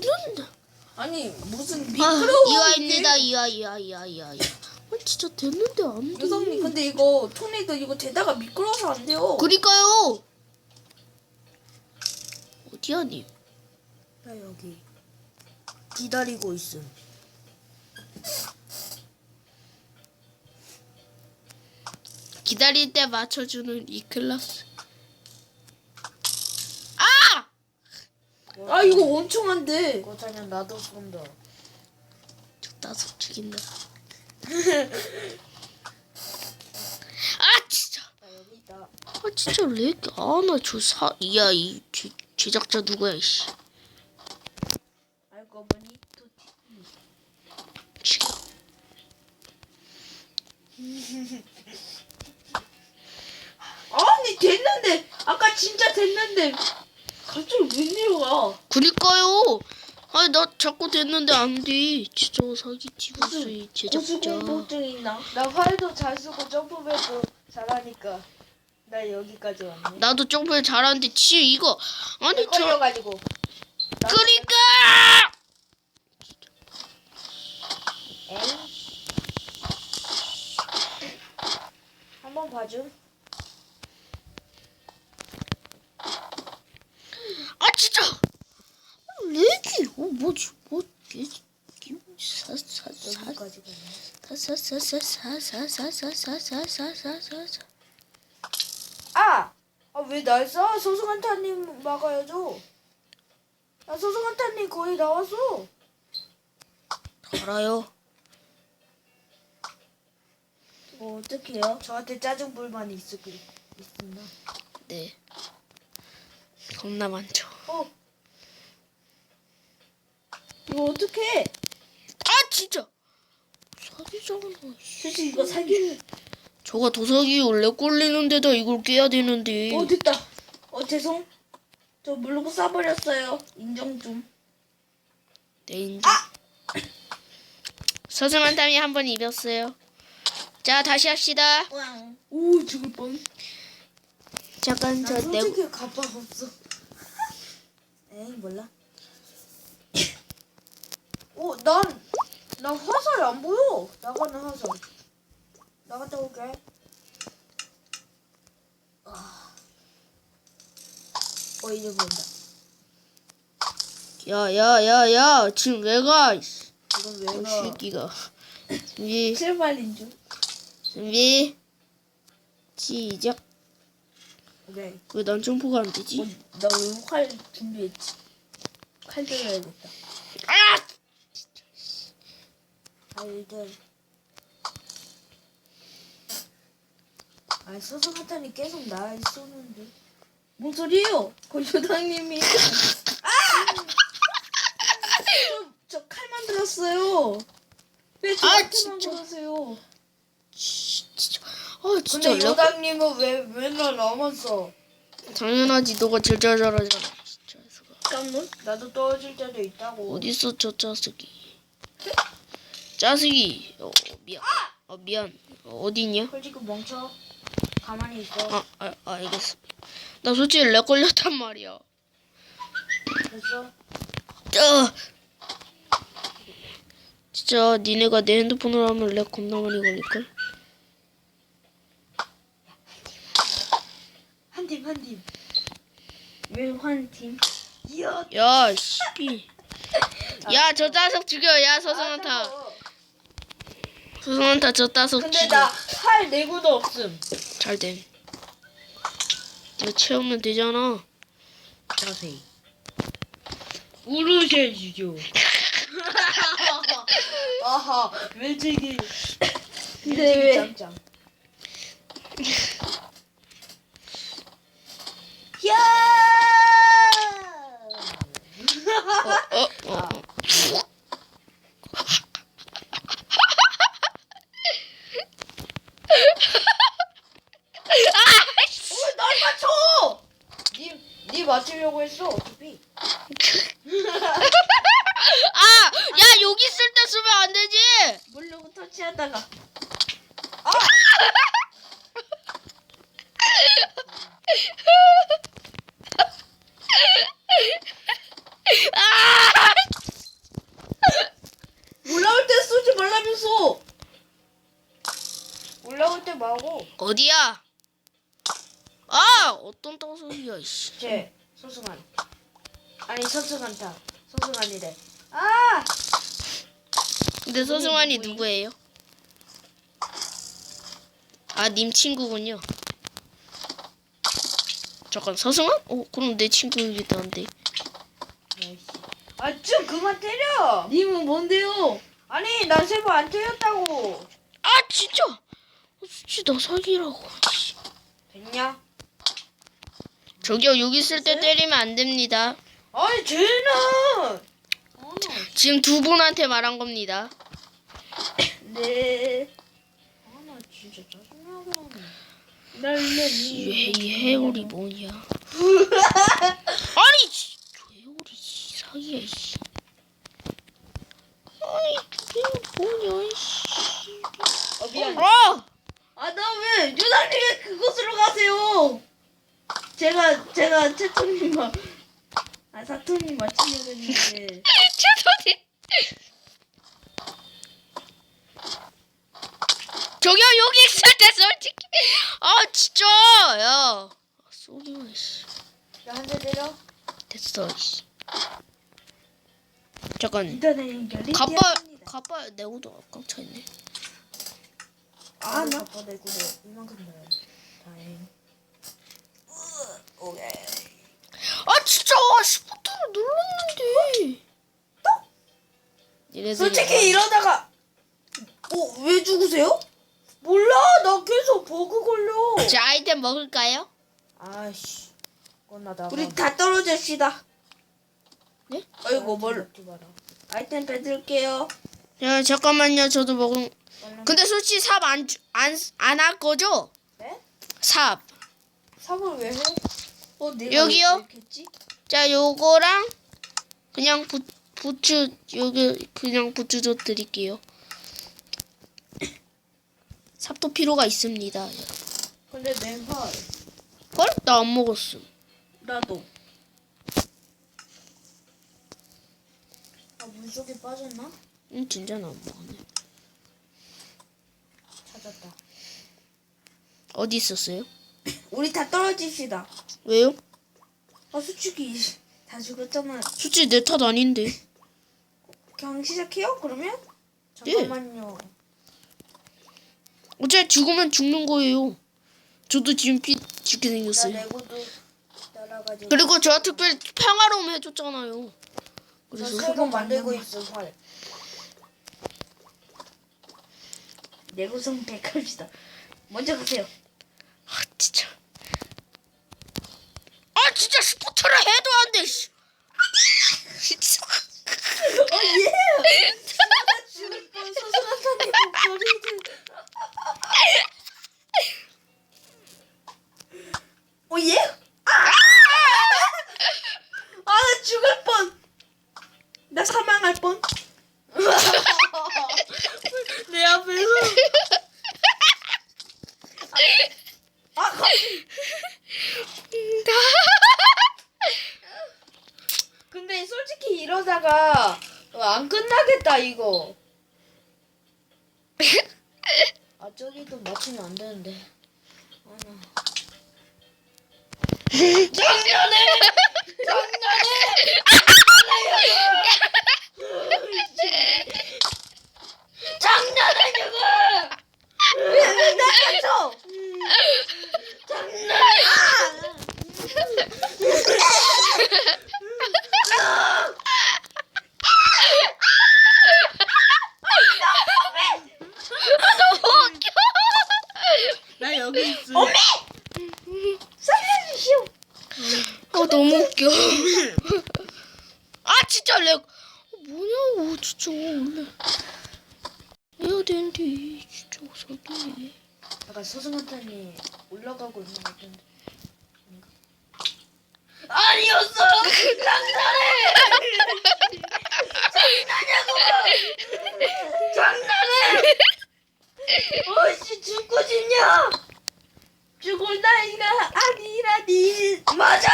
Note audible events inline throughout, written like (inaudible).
됐는데. 아니 무슨 아, 미끄러워. 이와입니다. 이와 이와 이와 이와. 이와. 아, 진짜 됐는데 안 돼. 유성님 근데 이거 토네이도 이거 되다가 미끄러워서 안 돼요. 그니까요. 어디야 님? 나 여기 기다리고 있음. 기다릴 때 맞춰주는 이 클라스. 아! 아 이거 엄청 안 돼. 고찬현 나도 쏜다. 저 다섯 죽인다. (laughs) 아 진짜. 나 여기 있다. 아 진짜 렉. 아나 저 사. 이야 이 제, 제작자 누구야 이씨. 알고 보니 또 죽여. 아니 됐는데 아까 진짜 됐는데 갑자기 왜 내려가? 그니까요. 아니 나 자꾸 됐는데 안 돼. 진짜 사기 이 제작자. 고소공포증 있나? 나 활도 잘 쓰고 점프맨도 잘하니까 나 여기까지 왔네. 나도 점프를 잘하는데 지 이거 아니 저 걸려가지고. 그니까 에이. 한번 봐줌. 아 진짜 렉이 어 뭐지 뭐 사사사사 여기까지 가네. 사사사사사사사사사사사사사 아! 아 왜 날 쏴? 소승한타님 막아야죠. 나 소승한타님 거의 나왔어. 알아요 뭐 어떻게 해요? 저한테 짜증 불만이 있을 그 있습니다. 네 겁나 많죠 어, 이거 어떻게? 아 진짜 사기잖아 솔직히 이거 사기는 저가 도사기 원래 꼴리는데다 이걸 깨야 되는데 어 됐다. 어 죄송. 저 물고 쏴버렸어요. 인정 좀. 내 인정 (coughs) 서승한 땀이 한 번 입었어요 자 다시 합시다 왕. 오 죽을 뻔. 잠깐 나 저 내, 솔직히 가방 없어. (laughs) 에이 몰라. 오, 난, 난 화살이 안 보여. 나가는 화살. 나갔다 올게. 아. 어, 이제 보인다. 야 야 야 야 지금 왜 가 이건 왜이 가? 새끼가 준비 (laughs) 실발린 중. 준비 시작 오케이. 왜 난 점프가 안 되지? 어, 활 준비했지? 칼 들어야겠다. 아! 알들. 아, 서성하다니 계속 날 쏘는데. 뭔 소리예요? 그 요당님이. 아! 저, 저칼 만들었어요. 왜 아, 저한테만 진짜. 그러세요? 씨, 진짜 아 진짜 근데 렉 요담님은 왜 맨날 나만 써? 당연하지 너가 제일 잘 잘하잖아 진짜 수가. 깜놀? 나도 떨어질 때도 있다고. 어딨어 저 짜스기 짜스기 어 미안 어 미안 어, 어디 있냐? 솔직히 멈춰. 가만히 있어. 아, 아 아, 알겠어 나 솔직히 렉 걸렸단 말이야 됐어? 저 진짜 니네가 내 핸드폰으로 하면 렉 겁나 많이 걸릴걸? 한 팀, 한 팀. 왜 한 팀? 이야. 야 씨비 야저 따석 죽여 야 서성한타 알았다고. 서성한타 저 따석 근데 나 팔 내구도 없음. 잘됨 이거 채우면 되잖아 자세히. 우르셔주죠. (laughs) 아하, 멸치기. 근데 왜? 짱짱. 맞추려고 했어 어차피 (laughs) 아, 야 여기 있을 때 쓰면 안 되지. 모르고 터치하다가 아! 아! 올라올 때 쏘지 말라면서 올라올 때 말고 어디야? 아, 어떤 땅 소리야, 씨. 쟤 소승한. 아니 서승한다. 서승한이래. 아! 근데 소승환이? 누구예요? 아 님 친구군요. 잠깐 서승환? 어 그럼 내 친구이기도 한데. 아, 좀 그만 때려. 님은 뭔데요? 아니, 난세번안 때렸다고. 아 진짜. 어, 수치 너 사기라고. 씨. 됐냐? 저기요 여기 있을 때 때리면 안 됩니다. 아니, 쟤는. 아, 나 지금 두 분한테 말한 겁니다. (coughs) 네. 아, 나 진짜 하네. 이, 이 해울이 뭐냐? (laughs) 아니 씨, 저 해울이 씨. 아니 저 해울이 뭐냐 씨. 어, 미안. 아! 아, 나 왜 유나님의 그곳으로 가세요? 제가, 제가 채토님만, 아, 사토님 맞추려고 했는데. 죄송해. 저기요 여기 있을 때 솔직히 아 진짜 야 쏘기만 씨나한대 때려. 됐어 씨 잠깐 인터넷 연결이 가빠 되었습니다. 가빠 내고도 꽉 차있네 아, 나? 아빠 내고 내 이만큼 넣어. 다행. 오케이. 아 진짜 시프트를 눌렀는데 이래서 솔직히 이러다가, 어, 왜 죽으세요? 몰라, 나 계속 버그 걸려. 제 아이템 먹을까요? 아이씨. 나 나가. 우리 다 떨어집시다. 네? 아이고, 뭘. 아이템 빼드릴게요. 야 잠깐만요 저도 먹은 근데 솔직히 삽안안안 할 거죠? 네? 삽 삽을 왜 해? 어, 내가 여기요? 왜 이렇게 했지? 자, 요거랑 그냥 부, 부츠 여기 그냥 부츠 줘 드릴게요. 삽도 필요가 있습니다. 근데 맨팔. 헐? 나 안 먹었음. 나도. 아, 물속에 빠졌나? 응, 진짜 나 안 먹었네. 찾았다. 어디 있었어요? 우리 다 떨어집시다. 왜요? 아, 솔직히 다 죽었잖아. 솔직히 내 탓 아닌데. 그냥 시작해요? 그러면? 잠깐만요. 어차피 죽으면 죽는 거예요. 저도 지금 피 죽게 나 생겼어요. 내고도 따라가지고. 그리고 저 특별히 평화로움 해줬잖아요. 그래서 저세번 만들고 있어 활. 내구성 100합시다. 먼저 가세요. 아 진짜 스포트를 해도 안 돼. 씨. 진짜. 어, 예! 어, 예? 아! 아, 나 죽을 뻔. 나 사망할 뻔. 내 앞에서. 아, 갑자기. 근데 이러다가 안 끝나겠다 이거. (laughs) 아 저기도 맞추면 안 되는데. 아, 나. (laughs) 장난해. 장난하냐고. 왜 나갔어? 너무 웃겨. 나 여기 있어. 어메! 살려주시오. 아 너무 웃겨. 아 진짜 렉. 어, 뭐냐고 진짜 원래 해야 되는데 진짜 사기. 약간 서승한탄이 올라가고 있는 것 같은데. 아니었어요. 장난해. 장난하냐고. 장난해. 어씨 죽고 싶냐? 죽을 나이가 아니라니. 맞아!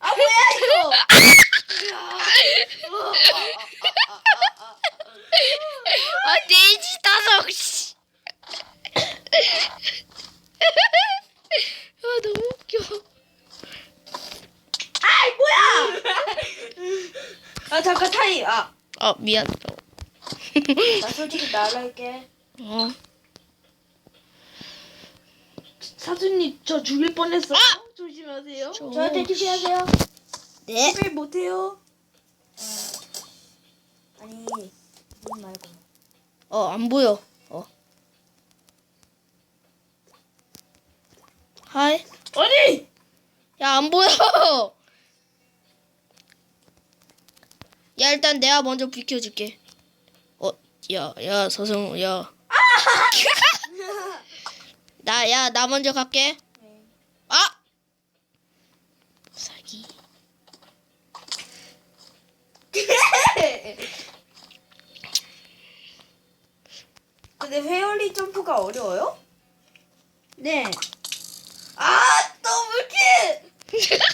아 뭐야 이거? 아 돼지 다섯 아 너무 웃겨. 아이 뭐야? 아 잠깐 타임 아 어 미안. 나 (laughs) 솔직히 나갈게. 어. 사수님 저 죽일 뻔했어요. 조심하세요. 저- 저한테 TV하세요. 네. TV 못해요. 아니 눈 말고. 어 안 보여. 어. 하이. 아니 야 안 보여. (laughs) 야 일단 내가 먼저 비켜줄게. 야, 야, 서승우, 야. 나, 야, 나 먼저 갈게. 아! 사기. (laughs) 근데 회오리 점프가 어려워요? 네. 아, 더블킬! (laughs)